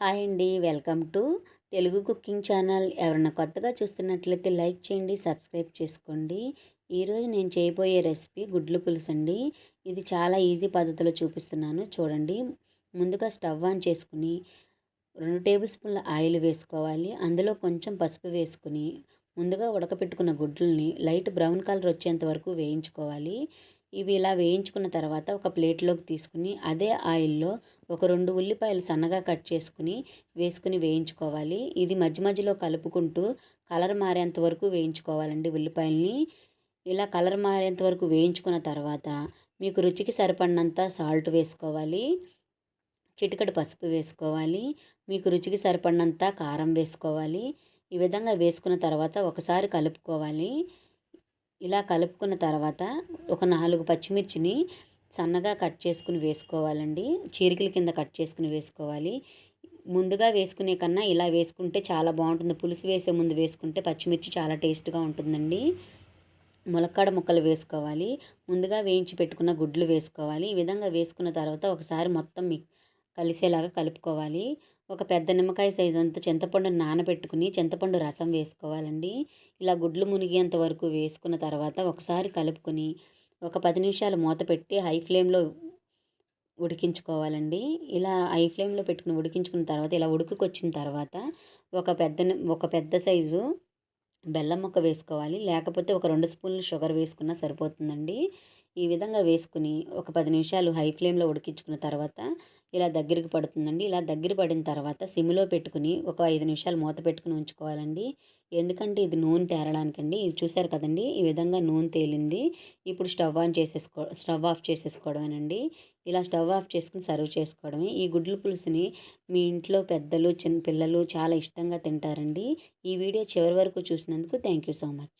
Hi అండి. Welcome to Telugu cooking channel. ఎవరైనా కొత్తగా చూస్తున్నట్లయితే లైక్ చేయండి సబ్స్క్రైబ్ చేసుకోండి. ఈరోజు నేను చేయబోయే రెసిపీ గుడ్లు పులుసు అండి. ఇది చాలా ఈజీ పద్ధతిలో చూపిస్తున్నాను. చూడండి. ముందుగా స్టవ్ ఆన్ చేసుకుని రెండు టేబుల్ స్పూన్ల ఆయిల్ వేసుకోవాలి. అందులో కొంచెం పసుపు వేసుకుని ముందుగా ఉడకపెట్టుకున్న గుడ్లని లైట్ బ్రౌన్ కలర్ వచ్చేంత వరకు వేయించుకోవాలి. ఇవి ఇలా వేయించుకున్న తర్వాత ఒక ప్లేట్లోకి తీసుకుని అదే ఆయిల్లో ఒక రెండు ఉల్లిపాయలు సన్నగా కట్ చేసుకుని వేసుకుని వేయించుకోవాలి. ఇది మధ్య మధ్యలో కలుపుకుంటూ కలర్ మారేంత వరకు వేయించుకోవాలండి ఉల్లిపాయల్ని. ఇలా కలర్ మారేంత వరకు వేయించుకున్న తర్వాత మీకు రుచికి సరిపడినంత సాల్ట్ వేసుకోవాలి. చిటికడు పసుపు వేసుకోవాలి. మీకు రుచికి సరిపడినంత కారం వేసుకోవాలి. ఈ విధంగా వేసుకున్న తర్వాత ఒకసారి కలుపుకోవాలి. ఇలా కలుపుకున్న తర్వాత ఒక నాలుగు పచ్చిమిర్చిని సన్నగా కట్ చేసుకుని వేసుకోవాలండి. చీరికల కింద కట్ చేసుకుని వేసుకోవాలి. ముందుగా వేసుకునే కన్నా ఇలా వేసుకుంటే చాలా బాగుంటుంది. పులుసు వేసే ముందు వేసుకుంటే పచ్చిమిర్చి చాలా టేస్ట్గా ఉంటుందండి. ములక్కాడ ముక్కలు వేసుకోవాలి. ముందుగా వేయించి పెట్టుకున్న గుడ్లు వేసుకోవాలి. ఈ విధంగా వేసుకున్న తర్వాత ఒకసారి మొత్తం కలిసేలాగా కలుపుకోవాలి. ఒక పెద్ద నిమ్మకాయ సైజు అంత చింతపండు నానబెట్టుకుని చింతపండు రసం వేసుకోవాలండి. ఇలా గుడ్లు మునిగేంత వరకు వేసుకున్న తర్వాత ఒకసారి కలుపుకొని ఒక పది నిమిషాలు మూత పెట్టి హై ఫ్లేమ్లో ఉడికించుకోవాలండి. ఇలా హై ఫ్లేమ్లో పెట్టుకుని ఉడికించుకున్న తర్వాత ఇలా ఉడుకుకొచ్చిన తర్వాత ఒక పెద్ద ఒక పెద్ద సైజు బెల్లం ముక్క వేసుకోవాలి. లేకపోతే ఒక రెండు స్పూన్లు షుగర్ వేసుకున్నా సరిపోతుందండి. ఈ విధంగా వేసుకుని ఒక పది నిమిషాలు హై ఫ్లేమ్లో ఉడికించుకున్న తర్వాత ఇలా దగ్గరికి పడుతుందండి. ఇలా దగ్గర పడిన తర్వాత సిమ్లో పెట్టుకుని ఒక ఐదు నిమిషాలు మూత పెట్టుకుని ఉంచుకోవాలండి. ఎందుకంటే ఇది నూనె తేరడానికండి. ఇది చూసారు కదండి? ఈ విధంగా నూనె తేలింది. ఇప్పుడు స్టవ్ ఆన్ చేసేసుకో స్టవ్ ఆఫ్ చేసేసుకోవడమేనండి. ఇలా స్టవ్ ఆఫ్ చేసుకుని సర్వ్ చేసుకోవడమే. ఈ గుడ్ల పులుసుని మీ ఇంట్లో పెద్దలు చిన్న పిల్లలు చాలా ఇష్టంగా తింటారండి. ఈ వీడియో చివరి వరకు చూసినందుకు థ్యాంక్ యూ సో మచ్.